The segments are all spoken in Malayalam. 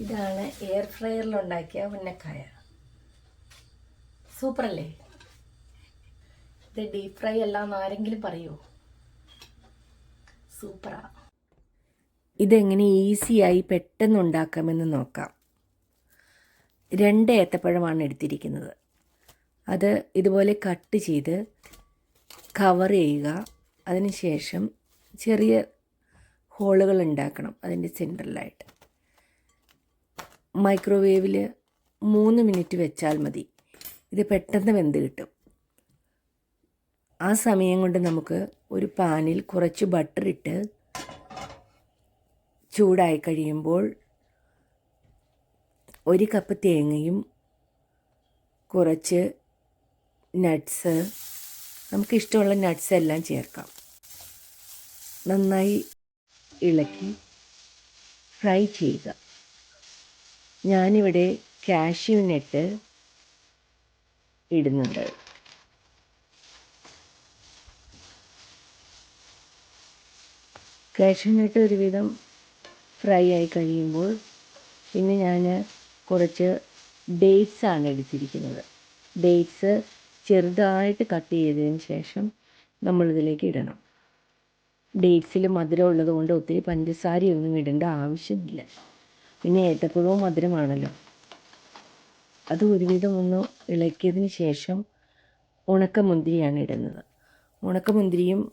ഇതാണ് എയർ ഫ്രയറിൽ ഉണ്ടാക്കിയ ഉന്നക്കായ. സൂപ്പറല്ലേ? ഇത് ഡീപ് ഫ്രൈ അല്ലാന്ന് ആരെങ്കിലും പറയുമോ സൂപ്പറാ. ഇതെങ്ങനെ ഈസിയായി പെട്ടെന്ന് ഉണ്ടാക്കാമെന്ന് നോക്കാം. രണ്ട് ഏത്തപ്പഴമാണ് എടുത്തിരിക്കുന്നത്. അത് ഇതുപോലെ കട്ട് ചെയ്ത് കവർ ചെയ്യുക. അതിനുശേഷം ചെറിയ ഹോളുകൾ ഉണ്ടാക്കണം അതിന്റെ സെന്ററിലായിട്ട് മൈക്രോവേവിൽ മൂന്ന് മിനിറ്റ് വെച്ചാൽ മതി. ഇത് പെട്ടെന്ന് വെന്ത് കിട്ടും. ആ സമയം കൊണ്ട് നമുക്ക് ഒരു പാനിൽ കുറച്ച് ബട്ടർ ഇട്ട് ചൂടായി കഴിയുമ്പോൾ ഒരു കപ്പ് തേങ്ങയും കുറച്ച് നട്ട്സ് നമുക്ക് ഇഷ്ടമുള്ള നട്ട്സ് എല്ലാം ചേർക്കാം. നന്നായി ഇളക്കി ഫ്രൈ ചെയ്യുക. ഞാനിവിടെ കാഷ്യൂ നട്ട് ഇടുന്നുണ്ട്. കാഷ്യൂ നട്ട് ഒരുവിധം ഫ്രൈ ആയി കഴിയുമ്പോൾ പിന്നെ ഞാൻ കുറച്ച് ഡേറ്റ്സ് ആണ് എടുത്തിരിക്കുന്നത്. ഡേറ്റ്സ് ചെറുതായിട്ട് കട്ട് ചെയ്തതിന് ശേഷം നമ്മളിതിലേക്ക് ഇടണം. ഡേറ്റ്സിൽ മധുരം ഉള്ളത് കൊണ്ട് ഒത്തിരി പഞ്ചസാരയൊന്നും ഇടേണ്ട ആവശ്യമില്ല. പിന്നെ ഏത്തപ്പഴവും മധുരമാണല്ലോ. അത് ഒരുവിധം ഒന്ന് ഇളക്കിയതിന് ശേഷം ഉണക്കമുന്തിരിയാണ് ഇടുന്നത്. ഉണക്കമുന്തിരിയും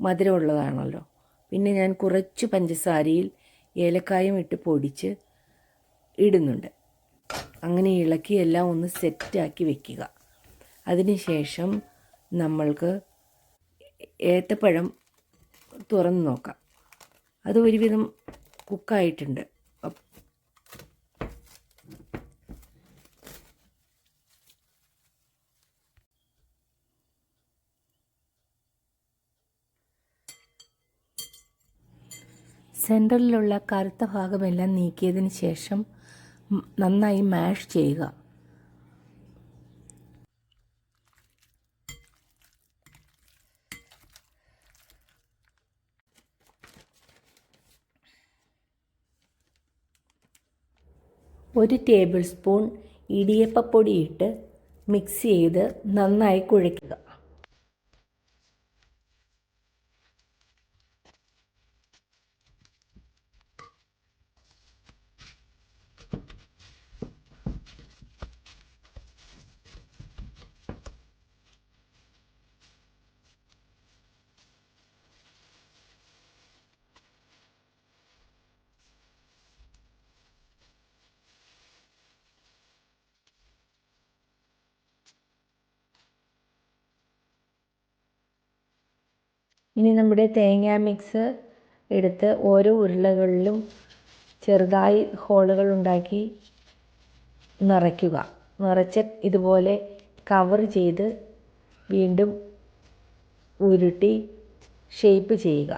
മധുരമുള്ളതാണല്ലോ. പിന്നെ ഞാൻ കുറച്ച് പഞ്ചസാരയിൽ ഏലക്കായും ഇട്ട് പൊടിച്ച് ഇടുന്നുണ്ട്. അങ്ങനെ ഇളക്കി എല്ലാം ഒന്ന് സെറ്റാക്കി വെക്കുക. അതിനുശേഷം നമ്മൾക്ക് ഏത്തപ്പഴം തുറന്ന് നോക്കാം. അത് ഒരുവിധം കുക്കായിട്ടുണ്ട്. സെന്ററിലുള്ള കറുത്ത ഭാഗമെല്ലാം നീക്കിയതിന് ശേഷം നന്നായി മാഷ് ചെയ്യുക. ഒരു ടേബിൾ സ്പൂൺ ഇടിയപ്പപ്പൊടി ഇട്ട് മിക്സ് ചെയ്ത് നന്നായി കുഴയ്ക്കുക. ഇനി നമ്മുടെ തേങ്ങാ മിക്സ് എടുത്ത് ഓരോ ഉരുളകളിലും ചെറുതായി ഹോളുകൾ ഉണ്ടാക്കി നിറയ്ക്കുക. നിറച്ച് ഇതുപോലെ കവർ ചെയ്ത് വീണ്ടും ഉരുട്ടി ഷേപ്പ് ചെയ്യുക.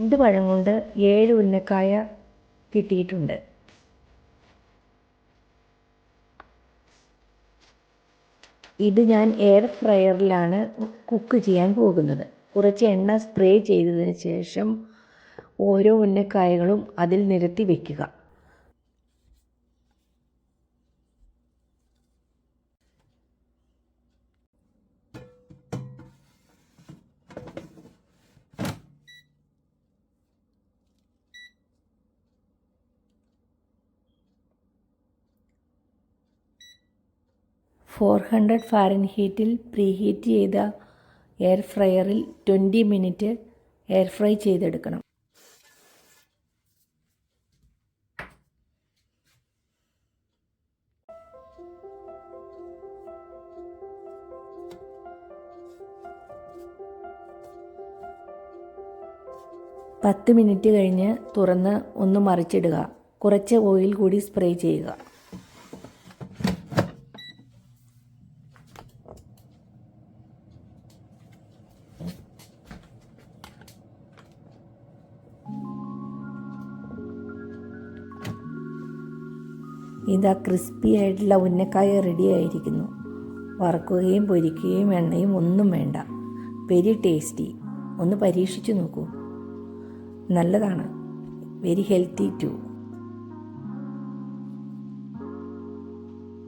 രണ്ട് പഴം കൊണ്ട് ഏഴ് ഉന്നക്കായ കിട്ടിയിട്ടുണ്ട്. ഇത് ഞാൻ എയർ ഫ്രയറിലാണ് കുക്ക് ചെയ്യാൻ പോകുന്നത്. കുറച്ച് എണ്ണ സ്പ്രേ ചെയ്തതിന് ശേഷം ഓരോ ഉന്നക്കായകളും അതിൽ നിരത്തി വെക്കുക. ഫോർ ഹൺഡ്രഡ് ഫാരൻ ഹീറ്റിൽ പ്രീഹീറ്റ് ചെയ്ത എയർ ഫ്രയറിൽ ട്വന്റി മിനിറ്റ് എയർ ഫ്രൈ ചെയ്തെടുക്കണം. പത്ത് മിനിറ്റ് കഴിഞ്ഞ് തുറന്ന് ഒന്ന് മറിച്ചിടുക. കുറച്ച് ഓയിൽ കൂടി സ്പ്രേ ചെയ്യുക. ഇതാ ക്രിസ്പി ആയിട്ടുള്ള ഉന്നക്കായ റെഡി ആയിരിക്കുന്നു. വറക്കുകയും പൊരിക്കുകയും എണ്ണയും ഒന്നും വേണ്ട. വെരി ടേസ്റ്റി ഒന്ന് പരീക്ഷിച്ചു നോക്കൂ. നല്ലതാണ്. Very healthy to